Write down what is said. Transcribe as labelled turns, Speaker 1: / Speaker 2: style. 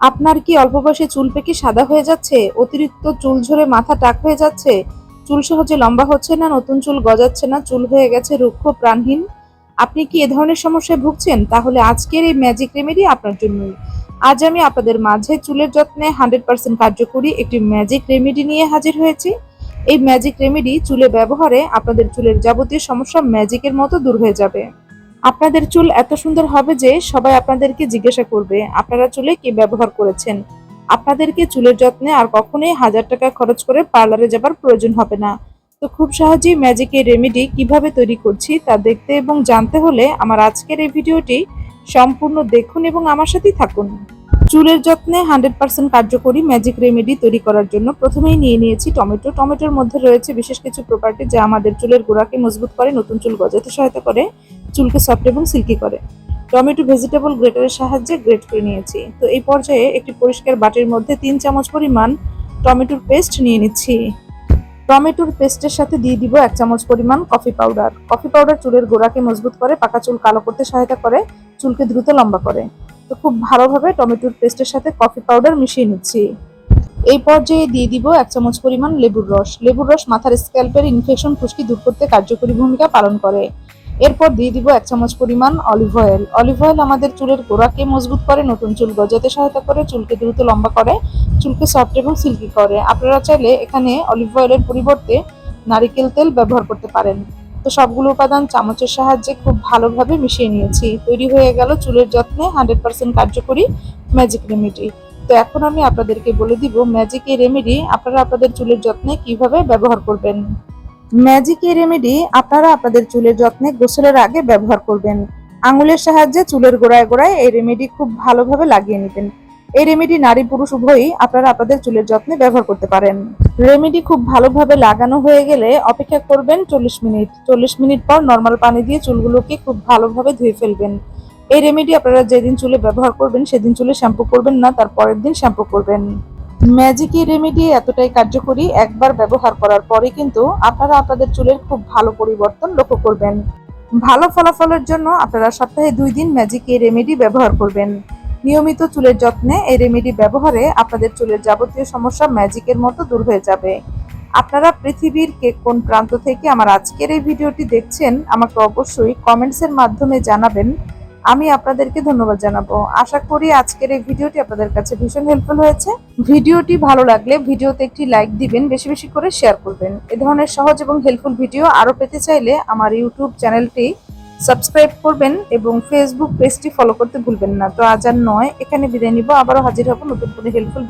Speaker 1: আপনার কি অল্প বয়সে চুল পেকে সাদা হয়ে যাচ্ছে? অতিরিক্ত চুল ঝরে মাথা টাক হয়ে যাচ্ছে? চুল সহজে লম্বা হচ্ছে না, নতুন চুল গজাচ্ছে না, চুল হয়ে গেছে রুক্ষ প্রাণহীন? আপনি কি এ ধরনের সমস্যায় ভুগছেন? তাহলে আজকের এই ম্যাজিক রেমেডি আপনার জন্যই। আজ আমি আপনাদের মাঝে চুলের যত্নে হান্ড্রেড পার্সেন্ট কার্যকরী একটি ম্যাজিক রেমেডি নিয়ে হাজির হয়েছি। এই ম্যাজিক রেমেডি চুলে ব্যবহারে আপনাদের চুলের যাবতীয় সমস্যা ম্যাজিকের মতো দূর হয়ে যাবে। আপনাদের চুল এত সুন্দর হবে যে সবাই আপনাদেরকে জিজ্ঞাসা করবে, আপনারা চুলে কি ব্যবহার করেছেন? আপনাদেরকে চুলের যত্নে আর কখনোই হাজার টাকা খরচ করে পার্লারে যাবার প্রয়োজন হবে না। তো খুব সহজেই ম্যাজিক এই রেমেডি কীভাবে তৈরি করছি তা দেখতে এবং জানতে হলে আমার আজকের এই ভিডিওটি সম্পূর্ণ দেখুন এবং আমার সাথেই থাকুন। চুলের যত্নে হান্ড্রেড পার্সেন্ট কার্যকরী ম্যাজিক রেমেডি তৈরি করার জন্য প্রথমেই নিয়ে নিয়েছি টমেটো। টমেটোর মধ্যে রয়েছে বিশেষ কিছু প্রপার্টি যা আমাদের চুলের গোড়াকে মজবুত করে, নতুন চুল গজাতে সহায়তা করে, চুলকে সফট এবং সিল্কি করে। টমেটো ভেজিটেবল গ্রেটারের সাহায্যে গ্রেট করে নিয়েছি। তো এই পর্যায়ে একটি পরিষ্কার বাটির মধ্যে তিন চামচ পরিমাণ টমেটোর পেস্ট নিয়ে নিচ্ছি। টমেটোর পেস্টের সাথে দিয়ে দিব এক চামচ পরিমাণ কফি পাউডার কফি পাউডার চুলের গোড়াকে মজবুত করে, পাকা চুল কালো করতে সহায়তা করে, চুলকে দ্রুত লম্বা করে। তো খুব ভালোভাবে টমেটোর পেস্টের সাথে কফি পাউডার মিশিয়ে নিচ্ছি। এই পর্যায়ে দিয়ে দিব এক চামচ পরিমাণ লেবুর রস। লেবুর রস মাথার স্ক্যাল্পের ইনফেকশন খুশকি দূর করতে কার্যকরী ভূমিকা পালন করে। এরপর দিয়ে দিব এক চামচ পরিমাণ অলিভ অয়েল অলিভ অয়েল আমাদের চুলের গোড়াকে মজবুত করে, নতুন চুল গজাতে সহায়তা করে, চুলকে দ্রুত লম্বা করে, চুলকে সফট এবং সিল্কি করে। আপনারা চাইলে এখানে অলিভ অয়েলের পরিবর্তে নারিকেল তেল ব্যবহার করতে পারেন। তো সবগুলো উপাদান চামচের সাহায্যে খুব ভালোভাবে মিশিয়ে নিয়েছি। তৈরি হয়ে গেল চুলের যত্নে হান্ড্রেড পার্সেন্ট কার্যকরী ম্যাজিক রেমেডি তো এখন আমি আপনাদেরকে বলে দিব ম্যাজিক এই রেমেডি আপনারা আপনাদের চুলের যত্নে কীভাবে ব্যবহার করবেন। ম্যাজিক এই রেমেডি আপনারা আপনাদের চুলের যত্নে গোসলের আগে ব্যবহার করবেন। আঙুলের সাহায্যে চুলের গোড়ায় গোড়ায় এই রেমেডি খুব ভালোভাবে লাগিয়ে নেবেন। এই রেমেডি নারী পুরুষ উভয়ই আপনারা আপনাদের চুলের যত্নে ব্যবহার করতে পারেন। রেমেডি খুব ভালোভাবে লাগানো হয়ে গেলে অপেক্ষা করবেন চল্লিশ মিনিট। চল্লিশ মিনিট পর নর্মাল পানি দিয়ে চুলগুলোকে খুব ভালোভাবে ধুয়ে ফেলবেন। এই রেমেডি আপনারা যেদিন চুলে ব্যবহার করবেন সেদিন চুলে শ্যাম্পু করবেন না, তার পরের দিন শ্যাম্পু করবেন। ম্যাজিক এই রেমেডি এতটাই কার্যকরী একবার ব্যবহার করার পরে কিন্তু আপনারা আপনাদের চুলের খুব ভালো পরিবর্তন লক্ষ্য করবেন। ভালো ফলাফলের জন্য আপনারা সপ্তাহে দুই দিন ম্যাজিক এই রেমেডি ব্যবহার করবেন। নিয়মিত চুলের যত্নে এই রেমেডি ব্যবহারে আপনাদের চুলের যাবতীয় সমস্যা ম্যাজিকের মতো দূর হয়ে যাবে। আপনারা পৃথিবীর কে কোন প্রান্ত থেকে আমার আজকের এই ভিডিওটি দেখছেন, আমাকে অবশ্যই কমেন্টসের মাধ্যমে জানাবেন। আমি আপনাদেরকে ধন্যবাদ জানাব। আশা করি আজকের এই ভিডিওটি আপনাদের কাছে ভীষণ হেল্পফুল হয়েছে। ভিডিওটি ভালো লাগলে ভিডিওতে একটি লাইক দিবেন, বেশি বেশি করে শেয়ার করবেন। এ ধরনের সহজ এবং হেল্পফুল ভিডিও আরও পেতে চাইলে আমার ইউটিউব চ্যানেলটি সাবস্ক্রাইব করবেন এবং ফেসবুক পেজটি ফলো করতে ভুলবেন না। তো আজ আর নয়, এখানে বিদায় নিব। আবারও হাজির হব নতুন করে হেল্পফুল